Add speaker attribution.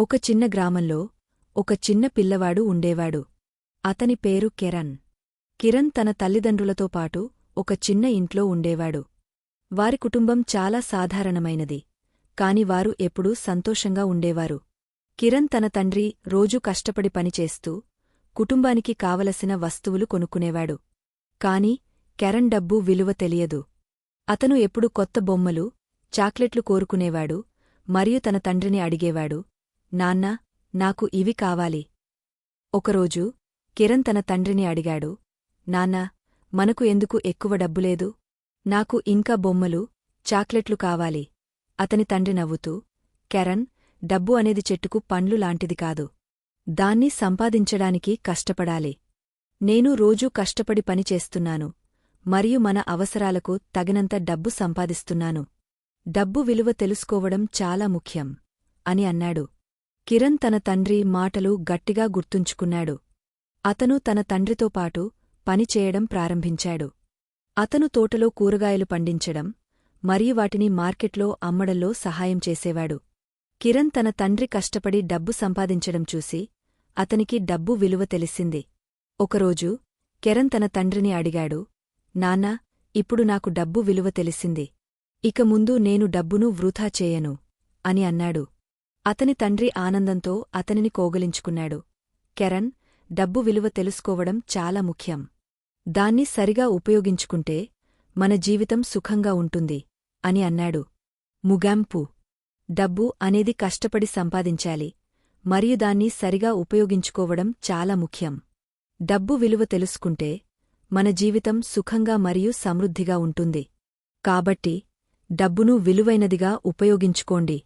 Speaker 1: ఒక చిన్న గ్రామంలో ఒక చిన్న పిల్లవాడు ఉండేవాడు. అతని పేరు కిరణ్. కిరణ్ తన తల్లిదండ్రులతో పాటు ఒక చిన్న ఇంట్లో ఉండేవాడు. వారి కుటుంబం చాలా సాధారణమైనది కాని వారు ఎప్పుడూ సంతోషంగా ఉండేవారు. కిరణ్ తన తండ్రి రోజూ కష్టపడి పనిచేస్తూ కుటుంబానికి కావలసిన వస్తువులు కొనుక్కునేవాడు. కాని కెరణ్ డబ్బు విలువ తెలియదు. అతను ఎప్పుడు కొత్త బొమ్మలు చాక్లెట్లు కోరుకునేవాడు మరియు తన తండ్రిని అడిగేవాడు నాన్నా నాకు ఇవి కావాలి. ఒకరోజు కిరణ్ తన తండ్రిని అడిగాడు నాన్నా మనకు ఎందుకు ఎక్కువ డబ్బులేదు నాకు ఇంకా బొమ్మలు చాక్లెట్లు కావాలి. అతని తండ్రి నవ్వుతూ కెరణ్ డబ్బు అనేది చెట్టుకు పండ్లు లాంటిది కాదు. దాన్ని సంపాదించడానికి కష్టపడాలి. నేను రోజూ కష్టపడి పనిచేస్తున్నాను మరియు మన అవసరాలకు తగినంత డబ్బు సంపాదిస్తున్నాను. డబ్బు విలువ తెలుసుకోవడం చాలా ముఖ్యం అని అన్నాడు. కిరణ్ తన తండ్రి మాటలు గట్టిగా గుర్తుంచుకున్నాడు. అతను తన తండ్రితో పాటు పనిచేయడం ప్రారంభించాడు. అతను తోటలో కూరగాయలు పండించడం మరియు వాటిని మార్కెట్లో అమ్మడంలో సహాయం చేసేవాడు. కిరణ్ తన తండ్రి కష్టపడి డబ్బు సంపాదించడం చూసి అతనికి డబ్బు విలువ తెలిసింది. ఒకరోజు కిరణ్ తన తండ్రిని అడిగాడు నాన్నా ఇప్పుడు నాకు డబ్బు విలువ తెలిసింది. ఇక ముందు నేను డబ్బును వృథా చేయను అని అన్నాడు. అతని తండ్రి ఆనందంతో అతనిని కోగలించుకున్నాడు. కెరన్ డబ్బు విలువ తెలుసుకోవడం చాలా ముఖ్యం. దాన్ని సరిగా ఉపయోగించుకుంటే మన జీవితం సుఖంగా ఉంటుంది అని అన్నాడు. ముగాంపు. డబ్బు అనేది కష్టపడి సంపాదించాలి మరియు దాన్ని సరిగా ఉపయోగించుకోవడం చాలా ముఖ్యం. డబ్బు విలువ తెలుసుకుంటే మన జీవితం సుఖంగా మరియు సమృద్ధిగా ఉంటుంది. కాబట్టి డబ్బును విలువైనదిగా ఉపయోగించుకోండి.